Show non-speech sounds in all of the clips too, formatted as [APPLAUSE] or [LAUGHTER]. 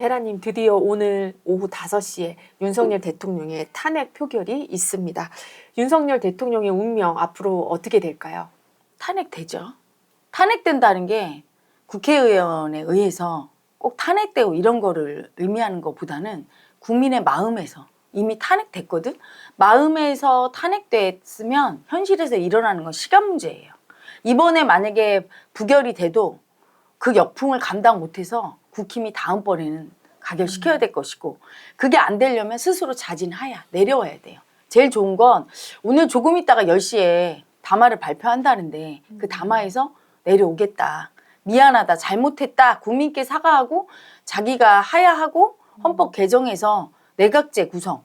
헤라님 드디어 오늘 오후 5시에 윤석열 대통령의 탄핵 표결이 있습니다. 윤석열 대통령의 운명 앞으로 어떻게 될까요? 탄핵되죠. 탄핵된다는 게 국회의원에 의해서 꼭 탄핵되고 이런 거를 의미하는 것보다는 국민의 마음에서 이미 탄핵됐거든. 마음에서 탄핵됐으면 현실에서 일어나는 건 시간 문제예요. 이번에 만약에 부결이 돼도 그 역풍을 감당 못해서 국힘이 다음번에는 가결시켜야 될 것이고 그게 안 되려면 스스로 자진하야 내려와야 돼요. 제일 좋은 건 오늘 조금 있다가 10시에 담화를 발표한다는데 그 담화에서 내려오겠다. 미안하다. 잘못했다. 국민께 사과하고 자기가 하야하고 헌법 개정해서 내각제 구성.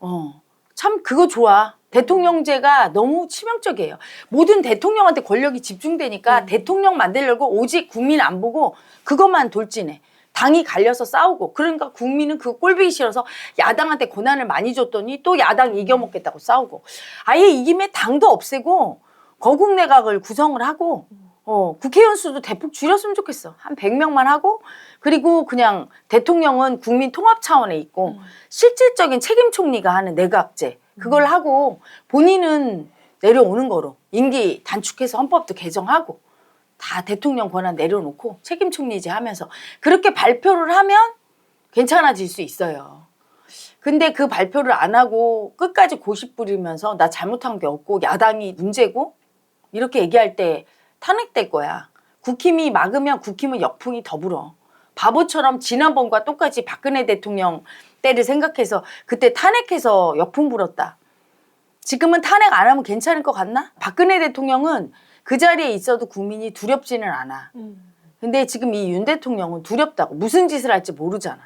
어. 참 그거 좋아. 대통령제가 너무 치명적이에요. 모든 대통령한테 권력이 집중되니까 음. 대통령 만들려고 오직 국민 안 보고 그것만 돌진해. 당이 갈려서 싸우고 그러니까 국민은 그 꼴보기 싫어서 야당한테 권한을 많이 줬더니 또 야당 이겨먹겠다고 싸우고 아예 이김에 당도 없애고 거국 내각을 구성을 하고 어, 국회의원 수도 대폭 줄였으면 좋겠어. 한 100명만 하고 그리고 그냥 대통령은 국민 통합 차원에 있고 실질적인 책임 총리가 하는 내각제 그걸 하고 본인은 내려오는 거로 임기 단축해서 헌법도 개정하고 다 대통령 권한 내려놓고 책임 총리제 하면서 그렇게 발표를 하면 괜찮아질 수 있어요. 근데 그 발표를 안 하고 끝까지 고십 부리면서 나 잘못한 게 없고 야당이 문제고 이렇게 얘기할 때 탄핵될 거야. 국힘이 막으면 국힘은 역풍이 더 불어. 바보처럼 지난번과 똑같이 박근혜 대통령 때를 생각해서 그때 탄핵해서 역풍 불었다. 지금은 탄핵 안 하면 괜찮을 것 같나? 박근혜 대통령은 그 자리에 있어도 국민이 두렵지는 않아. 근데 지금 이 윤 대통령은 두렵다고 무슨 짓을 할지 모르잖아.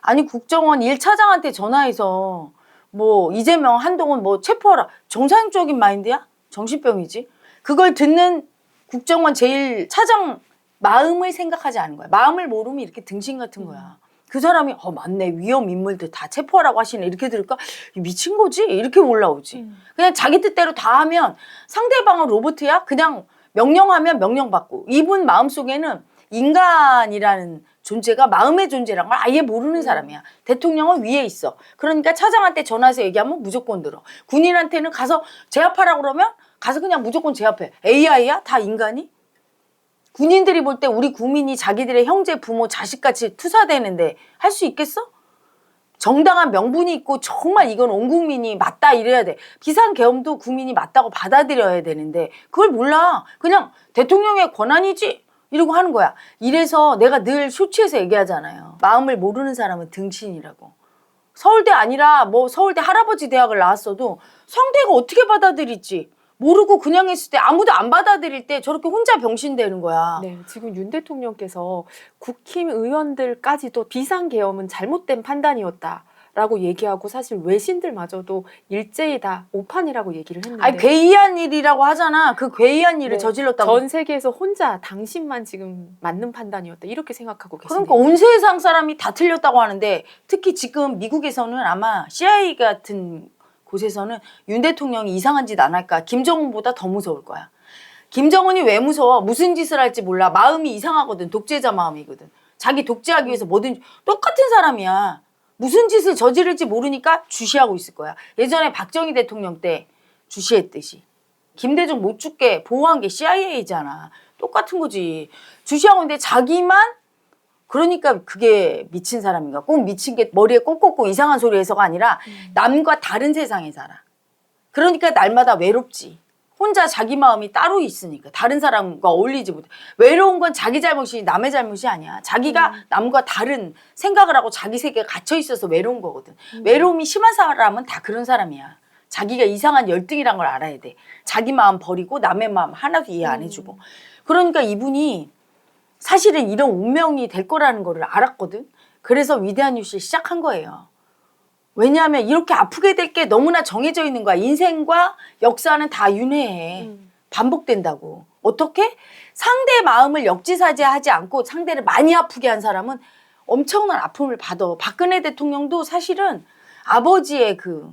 아니 국정원 1차장한테 전화해서 뭐 이재명 한동훈 뭐 체포하라 정상적인 마인드야? 정신병이지. 그걸 듣는 국정원 제일 차장 마음을 생각하지 않은 거야. 마음을 모르면 이렇게 등신 같은 거야. 그 사람이 어 맞네 위험 인물들 다 체포하라고 하시네 이렇게 들을까 미친 거지 이렇게 올라오지. 그냥 자기 뜻대로 다 하면 상대방은 로봇이야? 그냥 명령하면 명령받고 이분 마음속에는 인간이라는 존재가 마음의 존재란 걸 아예 모르는 사람이야. 대통령은 위에 있어. 그러니까 차장한테 전화해서 얘기하면 무조건 들어. 군인한테는 가서 제압하라고 그러면 가서 그냥 무조건 제압해. AI야? 다 인간이? 군인들이 볼 때 우리 국민이 자기들의 형제, 부모, 자식같이 투사되는데 할 수 있겠어? 정당한 명분이 있고 정말 이건 온 국민이 맞다 이래야 돼. 비상계엄도 국민이 맞다고 받아들여야 되는데 그걸 몰라. 그냥 대통령의 권한이지. 이러고 하는 거야. 이래서 내가 늘 쇼츠에서 얘기하잖아요. 마음을 모르는 사람은 등신이라고. 서울대 아니라 뭐 서울대 할아버지 대학을 나왔어도 성대가 어떻게 받아들일지 모르고 그냥 했을 때 아무도 안 받아들일 때 저렇게 혼자 병신되는 거야. 네, 지금 윤 대통령께서 국힘 의원들까지도 비상계엄은 잘못된 판단이었다 라고 얘기하고 사실 외신들마저도 일제히 다 오판이라고 얘기를 했는데 아니 괴이한 일이라고 하잖아. 그 괴이한 일을 네, 저질렀다고. 전 세계에서 혼자 당신만 지금 맞는 판단이었다 이렇게 생각하고 계십니다. 그러니까 온 세상 사람이 다 틀렸다고 하는데 특히 지금 미국에서는 아마 CIA 같은 곳에서는 윤 대통령이 이상한 짓 안 할까 김정은보다 더 무서울 거야. 김정은이 왜 무서워? 무슨 짓을 할지 몰라. 마음이 이상하거든. 독재자 마음이거든. 자기 독재하기 위해서 뭐든 똑같은 사람이야. 무슨 짓을 저지를지 모르니까 주시하고 있을 거야. 예전에 박정희 대통령 때 주시했듯이. 김대중 못 죽게 보호한 게 CIA잖아. 똑같은 거지. 주시하고 있는데 자기만 그러니까 그게 미친 사람인가? 꼭 미친 게 머리에 꼭 꽂고 이상한 소리 해서가 아니라 남과 다른 세상에 살아. 그러니까 날마다 외롭지. 혼자 자기 마음이 따로 있으니까 다른 사람과 어울리지 못해. 외로운 건 자기 잘못이 남의 잘못이 아니야. 자기가 남과 다른 생각을 하고 자기 세계에 갇혀 있어서 외로운 거거든. 외로움이 심한 사람은 다 그런 사람이야. 자기가 이상한 열등이란 걸 알아야 돼. 자기 마음 버리고 남의 마음 하나도 이해 안 해주고. 그러니까 이분이 사실은 이런 운명이 될 거라는 거를 알았거든. 그래서 위대한 뉴스를 시작한 거예요. 왜냐하면 이렇게 아프게 될 게 너무나 정해져 있는 거야. 인생과 역사는 다 윤회해. 음. 반복된다고. 어떻게? 상대 마음을 역지사지하지 않고 상대를 많이 아프게 한 사람은 엄청난 아픔을 받아. 박근혜 대통령도 사실은 아버지의 그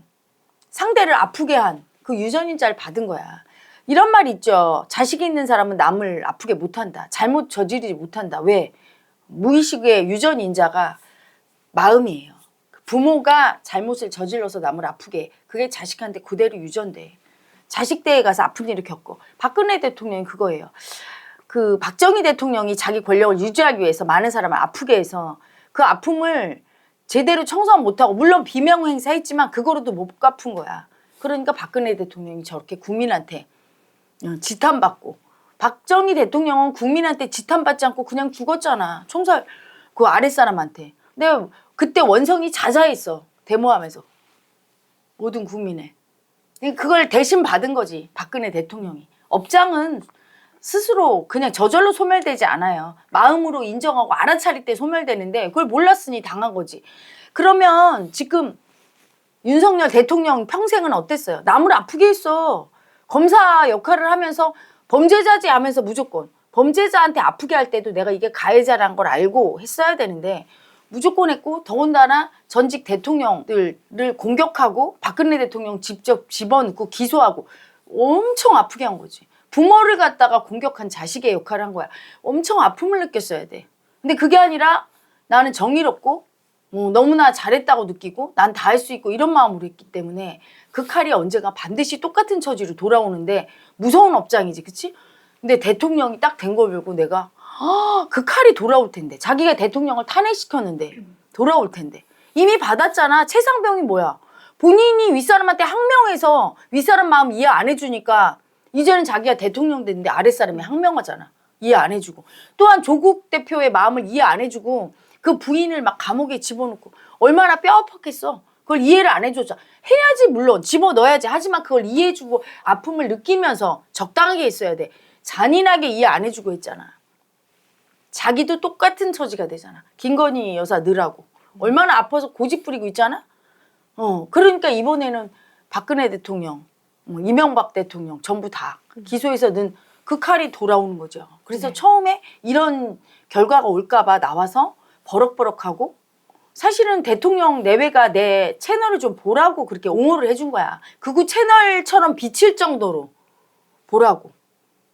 상대를 아프게 한 그 유전인자를 받은 거야. 이런 말 있죠. 자식이 있는 사람은 남을 아프게 못한다. 잘못 저지르지 못한다. 왜? 무의식의 유전인자가 마음이에요. 부모가 잘못을 저질러서 남을 아프게 해. 그게 자식한테 그대로 유전돼. 자식 대에 가서 아픈 일을 겪고 박근혜 대통령이 그거예요. 그 박정희 대통령이 자기 권력을 유지하기 위해서 많은 사람을 아프게 해서 그 아픔을 제대로 청소 못하고 물론 비명 행사했지만 그거로도 못 갚은 거야. 그러니까 박근혜 대통령이 저렇게 국민한테 어, 지탄받고 박정희 대통령은 국민한테 지탄받지 않고 그냥 죽었잖아. 총살 그 아랫사람한테. 근데 그때 원성이 자자했어. 데모하면서. 모든 국민의. 그걸 대신 받은 거지. 박근혜 대통령이. 업장은 스스로 그냥 저절로 소멸되지 않아요. 마음으로 인정하고 알아차릴 때 소멸되는데 그걸 몰랐으니 당한 거지. 그러면 지금 윤석열 대통령 평생은 어땠어요? 남을 아프게 했어. 검사 역할을 하면서 범죄자지 하면서 무조건 범죄자한테 아프게 할 때도 내가 이게 가해자란 걸 알고 했어야 되는데 무조건 했고 더군다나 전직 대통령들을 공격하고 박근혜 대통령 직접 집어넣고 기소하고 엄청 아프게 한 거지. 부모를 갖다가 공격한 자식의 역할을 한 거야. 엄청 아픔을 느꼈어야 돼. 근데 그게 아니라 나는 정의롭고 뭐 너무나 잘했다고 느끼고 난 다 할 수 있고 이런 마음으로 했기 때문에 그 칼이 언젠가 반드시 똑같은 처지로 돌아오는데 무서운 업장이지 그치? 근데 대통령이 딱 된 걸 보고 내가 아, 그 칼이 돌아올 텐데. 자기가 대통령을 탄핵시켰는데 돌아올 텐데. 이미 받았잖아. 최상병이 뭐야? 본인이 윗사람한테 항명해서 윗사람 마음 이해 안 해주니까 이제는 자기가 대통령 됐는데 아랫사람이 항명하잖아. 이해 안 해주고. 또한 조국 대표의 마음을 이해 안 해주고 그 부인을 막 감옥에 집어넣고 얼마나 뼈아팠겠어. 그걸 이해를 안 해줬자 해야지 물론 집어넣어야지 하지만 그걸 이해해주고 아픔을 느끼면서 적당하게 했어야 돼. 잔인하게 이해 안 해주고 했잖아. 자기도 똑같은 처지가 되잖아. 김건희 여사 늘하고 얼마나 아파서 고집 부리고 있잖아. 어 그러니까 이번에는 박근혜 대통령, 뭐 이명박 대통령 전부 다 기소해서 는 그 칼이 돌아오는 거죠. 그래서 네. 처음에 이런 결과가 올까봐 나와서 버럭버럭하고 사실은 대통령 내외가 내 채널을 좀 보라고 그렇게 옹호를 해준 거야. 극우 채널처럼 비칠 정도로 보라고.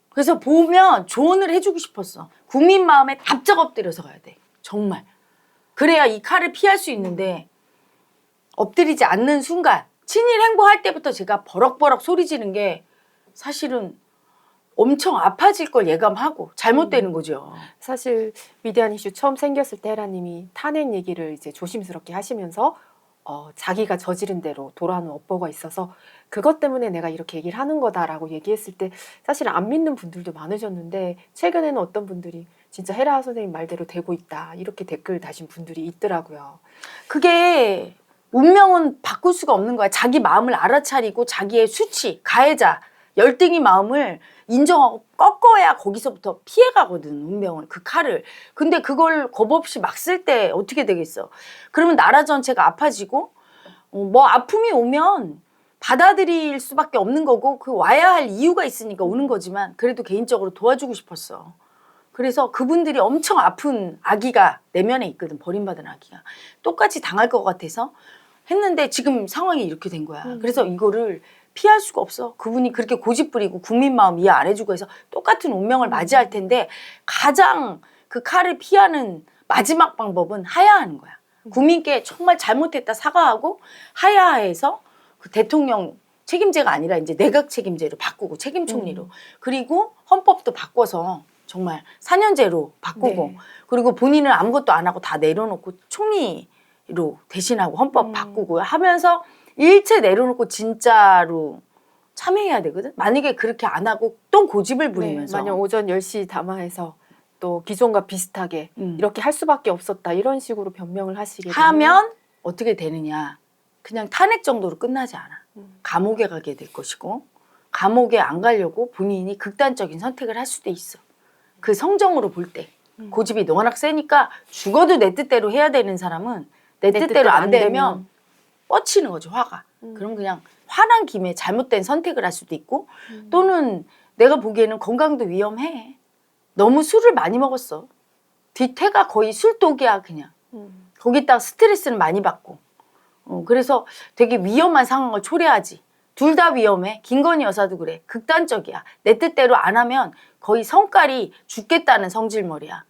그래서 보면 조언을 해주고 싶었어. 국민 마음에 답작 엎드려서 가야 돼. 정말. 그래야 이 칼을 피할 수 있는데 엎드리지 않는 순간 친일 행보할 때부터 제가 버럭버럭 소리 지는 게 사실은 엄청 아파질 걸 예감하고 잘못되는 거죠. 사실 위대한 이슈 처음 생겼을 때 헤라님이 탄핵 얘기를 이제 조심스럽게 하시면서 어, 자기가 저지른 대로 돌아오는 업보가 있어서 그것 때문에 내가 이렇게 얘기를 하는 거다라고 얘기했을 때 사실 안 믿는 분들도 많으셨는데 최근에는 어떤 분들이 진짜 헤라 선생님 말대로 되고 있다 이렇게 댓글 다신 분들이 있더라고요. 그게 운명은 바꿀 수가 없는 거야. 자기 마음을 알아차리고 자기의 수치, 가해자, 열등이 마음을 인정하고 꺾어야 거기서부터 피해가거든 운명을 그 칼을. 근데 그걸 겁 없이 막 쓸 때 어떻게 되겠어? 그러면 나라 전체가 아파지고 어, 뭐 아픔이 오면 받아들일 수밖에 없는 거고 그 와야 할 이유가 있으니까 오는 거지만 그래도 개인적으로 도와주고 싶었어. 그래서 그분들이 엄청 아픈 아기가 내면에 있거든 버림받은 아기가 똑같이 당할 것 같아서 했는데 지금 상황이 이렇게 된 거야. 음. 그래서 이거를 피할 수가 없어. 그분이 그렇게 고집 부리고 국민 마음 이해 안 해주고 해서 똑같은 운명을 맞이할 텐데 가장 그 칼을 피하는 마지막 방법은 하야하는 거야. 국민께 정말 잘못했다 사과하고 하야해서 그 대통령 책임제가 아니라 이제 내각 책임제로 바꾸고 책임 총리로 음. 그리고 헌법도 바꿔서 정말 4년제로 바꾸고 네. 그리고 본인은 아무것도 안 하고 다 내려놓고 총리로 대신하고 헌법 음. 바꾸고 하면서 일체 내려놓고 진짜로 참여해야 되거든. 만약에 그렇게 안 하고 또 고집을 네, 부리면서 만약 오전 10시 담화해서 또 기존과 비슷하게 음. 이렇게 할 수밖에 없었다 이런 식으로 변명을 하시게 되면 하면 어떻게 되느냐. 그냥 탄핵 정도로 끝나지 않아. 음. 감옥에 가게 될 것이고 감옥에 안 가려고 본인이 극단적인 선택을 할 수도 있어. 그 성정으로 볼 때. 음. 고집이 워낙 세니까 죽어도 내 뜻대로 해야 되는 사람은 내, 내 뜻대로 안 되면 되면. 뻗치는 거죠, 화가. 음. 그럼 그냥 화난 김에 잘못된 선택을 할 수도 있고 음. 또는 내가 보기에는 건강도 위험해. 너무 술을 많이 먹었어. 뒤태가 거의 술독이야, 그냥. 음. 거기다가 스트레스는 많이 받고. 어, 그래서 되게 위험한 상황을 초래하지. 둘 다 위험해. 김건희 여사도 그래. 극단적이야. 내 뜻대로 안 하면 거의 성깔이 죽겠다는 성질머리야.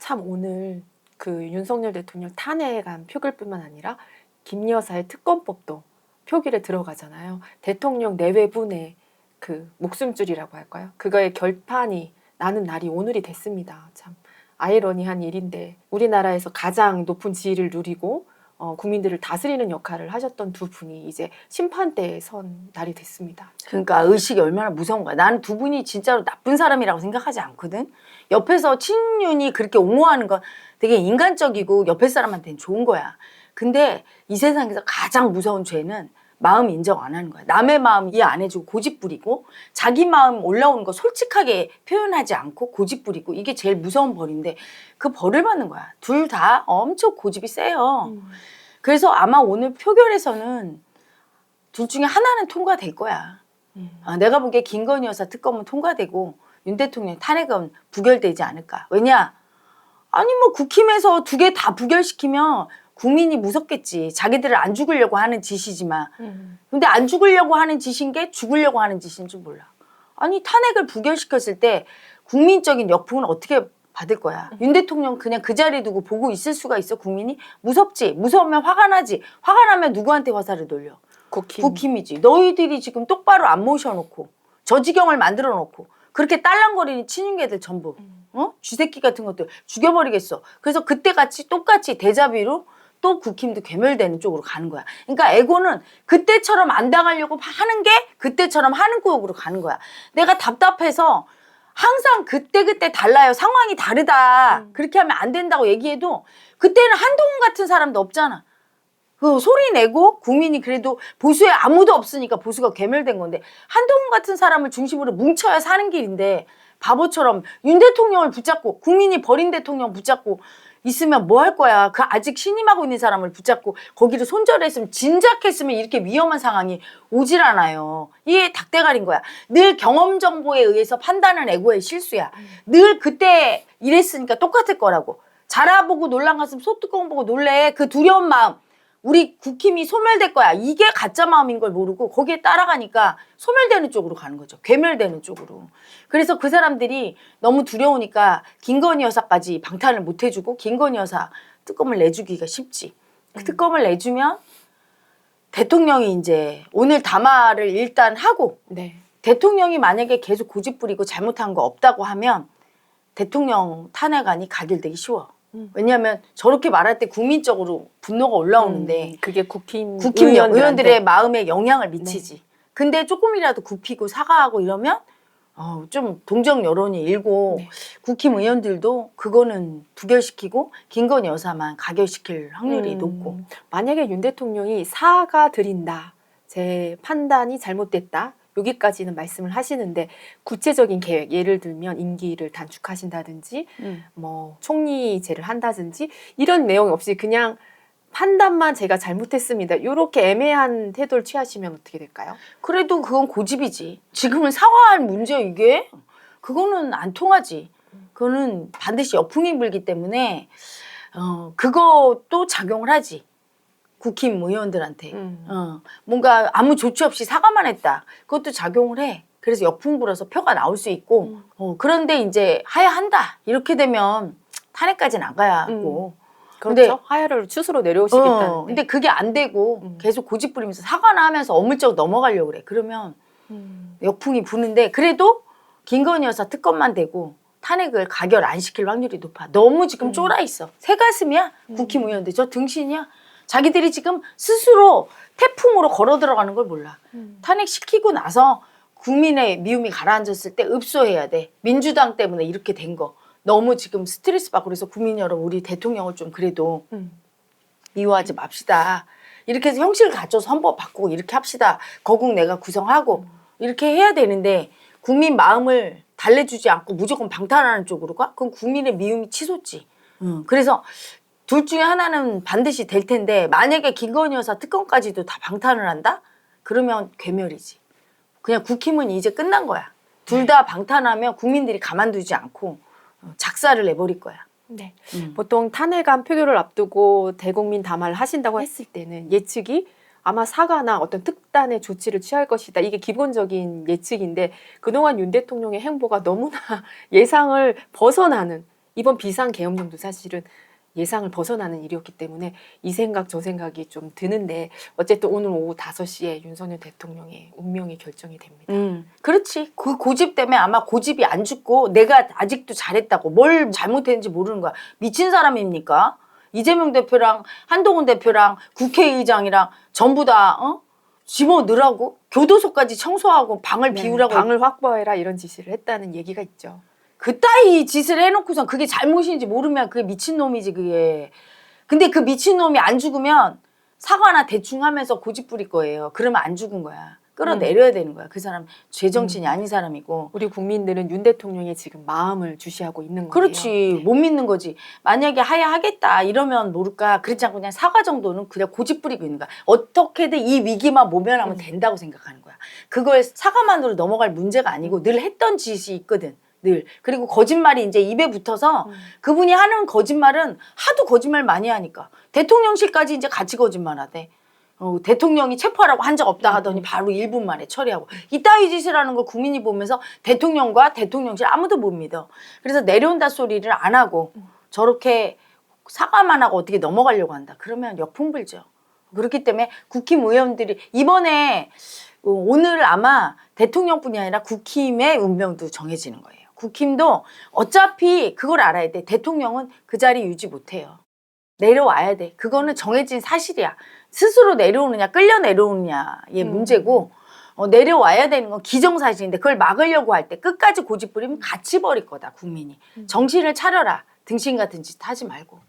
참 오늘 그 윤석열 대통령 탄핵안 표결뿐만 아니라 김 여사의 특검법도 표결에 들어가잖아요. 대통령 내외분의 그 목숨줄이라고 할까요? 그거의 결판이 나는 날이 오늘이 됐습니다. 참 아이러니한 일인데 우리나라에서 가장 높은 지위를 누리고 어, 국민들을 다스리는 역할을 하셨던 두 분이 이제 심판대에 선 날이 됐습니다. 그러니까 의식이 얼마나 무서운 거야. 나는 두 분이 진짜로 나쁜 사람이라고 생각하지 않거든. 옆에서 친윤이 그렇게 옹호하는 건 되게 인간적이고 옆에 사람한테는 좋은 거야. 근데 이 세상에서 가장 무서운 죄는 마음 인정 안 하는 거야. 남의 마음 이해 안 해주고 고집 부리고 자기 마음 올라오는 거 솔직하게 표현하지 않고 고집 부리고 이게 제일 무서운 벌인데 그 벌을 받는 거야. 둘 다 엄청 고집이 세요. 음. 그래서 아마 오늘 표결에서는 둘 중에 하나는 통과될 거야. 음. 아, 내가 보기에 김건희 여사 특검은 통과되고 윤 대통령 탄핵은 부결되지 않을까. 왜냐? 아니 뭐 국힘에서 두 개 다 부결시키면 국민이 무섭겠지. 자기들을 안 죽으려고 하는 짓이지만. 음. 근데 안 죽으려고 하는 짓인 게 죽으려고 하는 짓인 줄 몰라. 아니 탄핵을 부결시켰을 때 국민적인 역풍은 어떻게 받을 거야. 윤 대통령 그냥 그 자리에 두고 보고 있을 수가 있어 국민이? 무섭지. 무서우면 화가 나지. 화가 나면 누구한테 화살을 돌려? 국힘. 국힘이지. 너희들이 지금 똑바로 안 모셔놓고 저 지경을 만들어 놓고 그렇게 딸랑거리는 친윤계들 전부 음. 어? 쥐새끼 같은 것들 죽여버리겠어. 그래서 그때 같이 똑같이 대자비로 또 국힘도 괴멸되는 쪽으로 가는 거야. 그러니까 에고는 그때처럼 안 당하려고 하는 게 그때처럼 하는 쪽으로 가는 거야. 내가 답답해서 항상 그때 그때 달라요. 상황이 다르다. 음. 그렇게 하면 안 된다고 얘기해도 그때는 한동훈 같은 사람도 없잖아. 그 소리 내고 국민이 그래도 보수에 아무도 없으니까 보수가 괴멸된 건데 한동훈 같은 사람을 중심으로 뭉쳐야 사는 길인데 바보처럼 윤 대통령을 붙잡고 국민이 버린 대통령 붙잡고 있으면 뭐 할 거야? 그 아직 신임하고 있는 사람을 붙잡고 거기를 손절했으면 진작했으면 이렇게 위험한 상황이 오질 않아요. 이게 닭대가리인 거야. 늘 경험 정보에 의해서 판단은 애고의 실수야. 늘 그때 이랬으니까 똑같을 거라고. 자라보고 놀란 가슴 소뚜껑 보고 놀래. 그 두려운 마음. 우리 국힘이 소멸될 거야. 이게 가짜 마음인 걸 모르고 거기에 따라가니까 소멸되는 쪽으로 가는 거죠. 괴멸되는 쪽으로. 그래서 그 사람들이 너무 두려우니까 김건희 여사까지 방탄을 못 해주고 김건희 여사 특검을 내주기가 쉽지. 그 특검을 내주면 대통령이 이제 오늘 담화를 일단 하고 네. 대통령이 만약에 계속 고집 부리고 잘못한 거 없다고 하면 대통령 탄핵안이 가결되기 쉬워. 음. 왜냐하면 저렇게 말할 때 국민적으로 분노가 올라오는데 음, 그게 국힘, 국힘 의원들한테 의원들의 마음에 영향을 미치지. 근데 조금이라도 굽히고 사과하고 이러면 어, 좀 동정 여론이 일고 네. 국힘 의원들도 그거는 부결시키고 김건희 여사만 가결시킬 확률이 음, 높고. 만약에 윤 대통령이 사과 드린다. 제 판단이 잘못됐다. 여기까지는 말씀을 하시는데 구체적인 계획 예를 들면 임기를 단축하신다든지 뭐 총리제를 한다든지 이런 내용 없이 그냥 판단만 제가 잘못했습니다. 이렇게 애매한 태도를 취하시면 어떻게 될까요? 그래도 그건 고집이지. 지금은 사과할 문제 이게 그거는 안 통하지. 그거는 반드시 역풍이 불기 때문에 어 그것도 작용을 하지. 국힘 의원들한테. 음. 어, 뭔가 아무 조치 없이 사과만 했다. 그것도 작용을 해. 그래서 역풍 불어서 표가 나올 수 있고, 음. 어, 그런데 이제 하야한다. 이렇게 되면 탄핵까지는 안 가야 하고. 그렇죠. 근데- 하야를 추스로 내려오시겠다는데. 어, 근데 그게 안 되고 음. 계속 고집 부리면서 사과나 하면서 어물쩍 넘어가려고 그래. 그러면 음. 역풍이 부는데 그래도 김건희 여사 특검만 되고 탄핵을 가결 안 시킬 확률이 높아. 너무 지금 음. 쫄아 있어. 새 가슴이야. 음. 국힘 의원들. 저 등신이야. 자기들이 지금 스스로 태풍으로 걸어 들어가는 걸 몰라. 음. 탄핵시키고 나서 국민의 미움이 가라앉았을 때 읍소해야 돼. 민주당 때문에 이렇게 된 거. 너무 지금 스트레스 받고 그래서 국민 여러분 우리 대통령을 좀 그래도 음. 미워하지 맙시다. 이렇게 해서 형식을 갖춰서 헌법 바꾸고 이렇게 합시다. 거국 내가 구성하고 이렇게 해야 되는데 국민 마음을 달래주지 않고 무조건 방탄하는 쪽으로 가? 그럼 국민의 미움이 치솟지. 음, 그래서 둘 중에 하나는 반드시 될 텐데 만약에 김건희 여사 특검까지도 다 방탄을 한다? 그러면 괴멸이지. 그냥 국힘은 이제 끝난 거야. 둘 다 방탄하면 국민들이 가만두지 않고 어, 작사를 내버릴 거야. 네. 음. 보통 탄핵안 표결을 앞두고 대국민 담화를 하신다고 했을 때는 예측이 아마 사과나 어떤 특단의 조치를 취할 것이다. 이게 기본적인 예측인데 그동안 윤 대통령의 행보가 너무나 [LAUGHS] 예상을 벗어나는 이번 비상 계엄령도 사실은 예상을 벗어나는 일이었기 때문에 이 생각 저 생각이 좀 드는데 어쨌든 오늘 오후 5시에 윤석열 대통령의 운명이 결정이 됩니다. 음, 그렇지. 그 고집 때문에 아마 고집이 안 죽고 내가 아직도 잘했다고 뭘 잘못했는지 모르는 거야. 미친 사람입니까? 이재명 대표랑 한동훈 대표랑 국회의장이랑 전부 다 어? 집어 넣으라고 교도소까지 청소하고 방을 네, 비우라고 방을 확보해라 이런 지시를 했다는 얘기가 있죠. 그따위 짓을 해놓고선 그게 잘못인지 모르면 그게 미친놈이지 그게. 근데 그 미친놈이 안 죽으면 사과나 대충 하면서 고집 부릴 거예요. 그러면 안 죽은 거야. 끌어내려야 되는 거야. 그 사람 죄정신이 아닌 사람이고. 우리 국민들은 윤 대통령의 지금 마음을 주시하고 있는 거예요. 그렇지. 네. 못 믿는 거지. 만약에 하야 하겠다 이러면 모를까. 그렇지 않고 그냥 사과 정도는 그냥 고집 부리고 있는 거야. 어떻게든 이 위기만 모면하면 음. 된다고 생각하는 거야. 그걸 사과만으로 넘어갈 문제가 아니고 늘 했던 짓이 있거든. 늘. 그리고 거짓말이 이제 입에 붙어서 음. 그분이 하는 거짓말은 하도 거짓말 많이 하니까 대통령실까지 이제 같이 거짓말하대. 어, 대통령이 체포하라고 한 적 없다 하더니 바로 1분 만에 처리하고 이따위 짓을 하는 걸 국민이 보면서 대통령과 대통령실 아무도 못 믿어. 그래서 내려온다 소리를 안 하고 저렇게 사과만 하고 어떻게 넘어가려고 한다. 그러면 역풍 불죠. 그렇기 때문에 국힘의원들이 이번에 어, 오늘 아마 대통령뿐이 아니라 국힘의 운명도 정해지는 거예요. 국힘도 어차피 그걸 알아야 돼. 대통령은 그 자리 유지 못해요. 내려와야 돼. 그거는 정해진 사실이야. 스스로 내려오느냐, 끌려 내려오느냐의 음. 문제고, 어, 내려와야 되는 건 기정사실인데, 그걸 막으려고 할 때 끝까지 고집 부리면 같이 버릴 거다, 국민이. 정신을 차려라. 등신 같은 짓 하지 말고.